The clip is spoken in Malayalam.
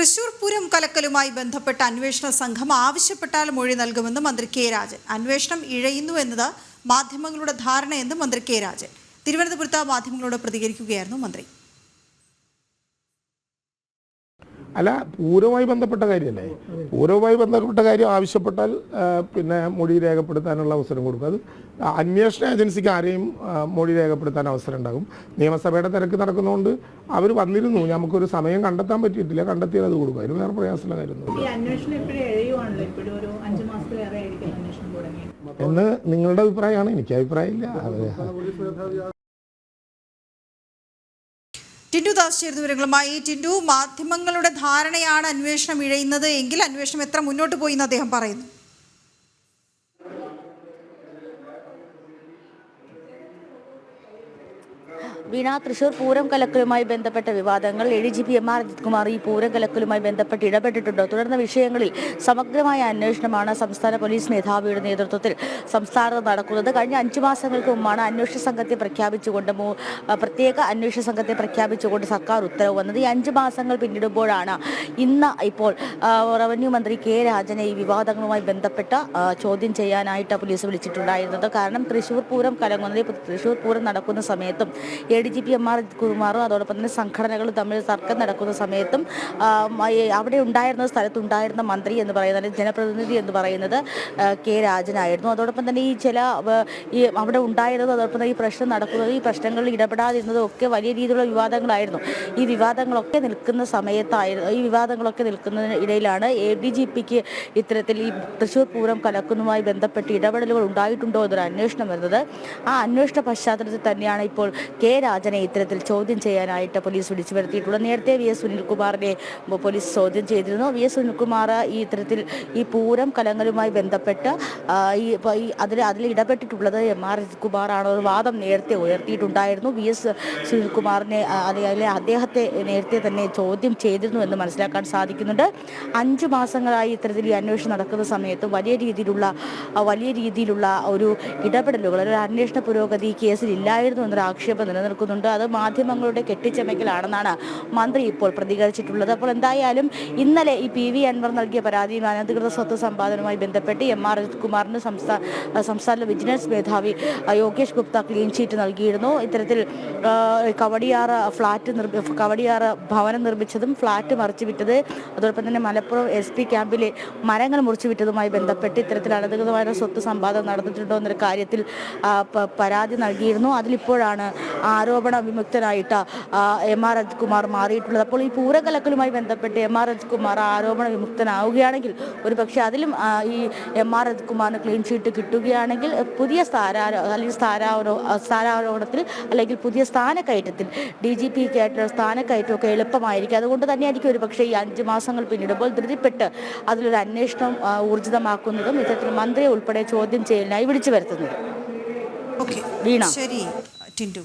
തൃശൂർ പൂരം കലക്കലുമായി ബന്ധപ്പെട്ട അന്വേഷണ സംഘം ആവശ്യപ്പെട്ടാൽ മൊഴി നൽകുമെന്ന് മന്ത്രി കെ രാജൻ. അന്വേഷണം ഇഴയുന്നു എന്നത് മാധ്യമങ്ങളുടെ ധാരണയെന്ന് മന്ത്രി കെ രാജൻ. തിരുവനന്തപുരത്ത് മാധ്യമങ്ങളോട് പ്രതികരിക്കുകയായിരുന്നു മന്ത്രി. അല്ല പൂരവുമായി ബന്ധപ്പെട്ട കാര്യമല്ലേ? പൂരവുമായി ബന്ധപ്പെട്ട കാര്യം ആവശ്യപ്പെട്ടാൽ പിന്നെ മൊഴി രേഖപ്പെടുത്താനുള്ള അവസരം കൊടുക്കും. അത് അന്വേഷണ ഏജൻസിക്ക് ആരെയും മൊഴി രേഖപ്പെടുത്താൻ അവസരം ഉണ്ടാകും. നിയമസഭയുടെ തിരക്ക് നടക്കുന്നതുകൊണ്ട് അവർ വന്നിരുന്നു. നമുക്കൊരു സമയം കണ്ടെത്താൻ പറ്റിയിട്ടില്ല. കണ്ടെത്തിയാൽ അത് കൊടുക്കും. അതിന് വേറെ പ്രയാസമുള്ള കാര്യമൊന്നുമില്ല. തുടങ്ങി എന്ന് നിങ്ങളുടെ അഭിപ്രായമാണ്. എനിക്ക് അഭിപ്രായമില്ല. ടിൻഡു ദാസ് ചേർന്ന വിവരങ്ങളുമായി. ടിൻഡു മാധ്യമങ്ങളുടെ ധാരണയാണ് അന്വേഷണം ഇഴയുന്നത്. എങ്കിൽ അന്വേഷണം എത്ര മുന്നോട്ട് പോയി എന്ന് അദ്ദേഹം പറയുന്നു. വീണ തൃശൂർ പൂരം കലക്കലുമായി ബന്ധപ്പെട്ട വിവാദങ്ങൾ. A D G P M R Ajith Kumar ഈ പൂരം കലക്കലുമായി ബന്ധപ്പെട്ട് ഇടപെട്ടിട്ടുണ്ടോ. തുടർന്ന വിഷയങ്ങളിൽ സമഗ്രമായ അന്വേഷണമാണ് സംസ്ഥാന പോലീസ് മേധാവിയുടെ നേതൃത്വത്തിൽ സംസ്ഥാനത്ത് നടക്കുന്നത്. കഴിഞ്ഞ അഞ്ചു മാസങ്ങൾക്ക് മുമ്പാണ് അന്വേഷണ സംഘത്തെ പ്രഖ്യാപിച്ചുകൊണ്ട് പ്രത്യേക അന്വേഷണ സംഘത്തെ പ്രഖ്യാപിച്ചുകൊണ്ട് സർക്കാർ ഉത്തരവ് വന്നത്. ഈ അഞ്ച് മാസങ്ങൾ പിന്നിടുമ്പോഴാണ് ഇന്ന് ഇപ്പോൾ റവന്യൂ മന്ത്രി കെ രാജനെ ഈ വിവാദങ്ങളുമായി ബന്ധപ്പെട്ട ചോദ്യം ചെയ്യാനായിട്ട് പോലീസ് വിളിച്ചിട്ടുണ്ടായിരുന്നത്. കാരണം തൃശൂർ പൂരം കലങ്ങുന്നത് തൃശൂർ പൂരം നടക്കുന്ന സമയത്തും A D G P M R കുമാറും അതോടൊപ്പം തന്നെ സംഘടനകൾ തമ്മിൽ തർക്കം നടക്കുന്ന സമയത്തും അവിടെ ഉണ്ടായിരുന്ന സ്ഥലത്തുണ്ടായിരുന്ന മന്ത്രി എന്ന് പറയുന്നത് ജനപ്രതിനിധി എന്ന് പറയുന്നത് കെ രാജനായിരുന്നു. അതോടൊപ്പം തന്നെ ഈ ചില ഈ അവിടെ ഉണ്ടായിരുന്നത് അതോടൊപ്പം തന്നെ ഈ പ്രശ്നം നടക്കുന്നത് ഈ പ്രശ്നങ്ങളിൽ ഇടപെടാതിരുന്നതും ഒക്കെ വലിയ രീതിയിലുള്ള വിവാദങ്ങളായിരുന്നു. ഈ വിവാദങ്ങളൊക്കെ നിൽക്കുന്ന സമയത്തായിരുന്നു ഈ വിവാദങ്ങളൊക്കെ നിൽക്കുന്നതിന് ഇടയിലാണ് എ ഡി ജി പിക്ക് ഇത്തരത്തിൽ ഈ തൃശ്ശൂർ പൂരം കലക്കുന്നതുമായി ബന്ധപ്പെട്ട് ഇടപെടലുകൾ ഉണ്ടായിട്ടുണ്ടോ എന്നൊരു അന്വേഷണം വരുന്നത്. ആ അന്വേഷണ പശ്ചാത്തലത്തിൽ തന്നെയാണ് ഇപ്പോൾ കെ രാജനെ ഇത്തരത്തിൽ ചോദ്യം ചെയ്യാനായിട്ട് പോലീസ് വിളിച്ചു വരുത്തിയിട്ടുള്ളത് നേരത്തെ വി എസ് സുനിൽകുമാറിനെ പോലീസ് ചോദ്യം ചെയ്തിരുന്നു. വി എസ് സുനിൽകുമാർ ഈ ഇത്തരത്തിൽ ഈ പൂരം കലങ്ങളുമായി ബന്ധപ്പെട്ട് ഈ അതിൽ അതിൽ ഇടപെട്ടിട്ടുള്ളത് എം ആർ കുമാറാണ് ഒരു വാദം നേരത്തെ ഉയർത്തിയിട്ടുണ്ടായിരുന്നു. വി എസ് സുനിൽകുമാറിനെ ആ, അദ്ദേഹത്തെ നേരത്തെ തന്നെ ചോദ്യം ചെയ്തിരുന്നു എന്ന് മനസ്സിലാക്കാൻ സാധിക്കുന്നുണ്ട്. അഞ്ചു മാസങ്ങളായി ഇത്തരത്തിൽ ഈ അന്വേഷണം നടക്കുന്ന സമയത്ത് വലിയ രീതിയിലുള്ള വലിയ രീതിയിലുള്ള ഒരു ഇടപെടലുകൾ ഒരു അന്വേഷണ പുരോഗതി കേസിൽ ഇല്ലായിരുന്നു എന്നൊരു ആക്ഷേപം നിലനിൽക്കുന്നുണ്ട് അത് മാധ്യമങ്ങളുടെ കെട്ടിച്ചമയ്ക്കലാണെന്നാണ് മന്ത്രി ഇപ്പോൾ പ്രതികരിച്ചിട്ടുള്ളത്. അപ്പോൾ എന്തായാലും ഇന്നലെ ഈ പി വി അൻവർ നൽകിയ പരാതിയും അനധികൃത സ്വത്ത് സമ്പാദനവുമായി ബന്ധപ്പെട്ട് എം ആർ കുമാറിന് സംസ്ഥാന സംസ്ഥാന വിജിലൻസ് മേധാവി യോഗേഷ് ഗുപ്ത ക്ലീൻ ചീറ്റ് നൽകിയിരുന്നു. ഇത്തരത്തിൽ ആ, കവടിയാറ് ഫ്ളാറ്റ് കവടിയാറ് ഭവനം നിർമ്മിച്ചതും ഫ്ളാറ്റ് മറിച്ചു വിറ്റത് അതോടൊപ്പം തന്നെ മലപ്പുറം എസ് പി ക്യാമ്പിലെ മരങ്ങൾ മുറിച്ചു വിട്ടതുമായി ബന്ധപ്പെട്ട് ഇത്തരത്തിൽ അനധികൃതമായ സ്വത്ത് സമ്പാദനം നടന്നിട്ടുണ്ടോ എന്നൊരു കാര്യത്തിൽ ആ, പരാതി നൽകിയിരുന്നു. അതിലിപ്പോഴാണ് ആരോപണ വിമുക്തനായിട്ട് എം ആർ അജിത്കുമാർ മാറിയിട്ടുള്ളത്. അപ്പോൾ ഈ പൂരകലക്കലുമായി ബന്ധപ്പെട്ട് എം ആർ അജിത്കുമാർ ആരോപണ വിമുക്തനാവുകയാണെങ്കിൽ ഒരു പക്ഷേ അതിലും ഈ എം ആർ അജിത്കുമാറിന് ക്ലീൻ ഷീറ്റ് കിട്ടുകയാണെങ്കിൽ പുതിയ സ്ഥാനാരോ അല്ലെങ്കിൽ സ്ഥാനാരോ സ്ഥാനാരോപണത്തിൽ അല്ലെങ്കിൽ പുതിയ സ്ഥാനക്കയറ്റത്തിൽ ഡി ജി പി ആയിട്ടുള്ള സ്ഥാനക്കയറ്റമൊക്കെ എളുപ്പമായിരിക്കും. അതുകൊണ്ട് തന്നെയായിരിക്കും ഒരു പക്ഷേ ഈ അഞ്ച് മാസങ്ങൾ പിന്നിടുമ്പോൾ ധൃതിപ്പെട്ട് അതിലൊരു അന്വേഷണം ഊർജിതമാക്കുന്നതും ഇത്തരത്തിൽ മന്ത്രിയെ ഉൾപ്പെടെ ചോദ്യം ചെയ്യലിനായി വിളിച്ചു വരുത്തുന്നത്. ഓക്കെ. വീണ. ശരി ടിൻഡു.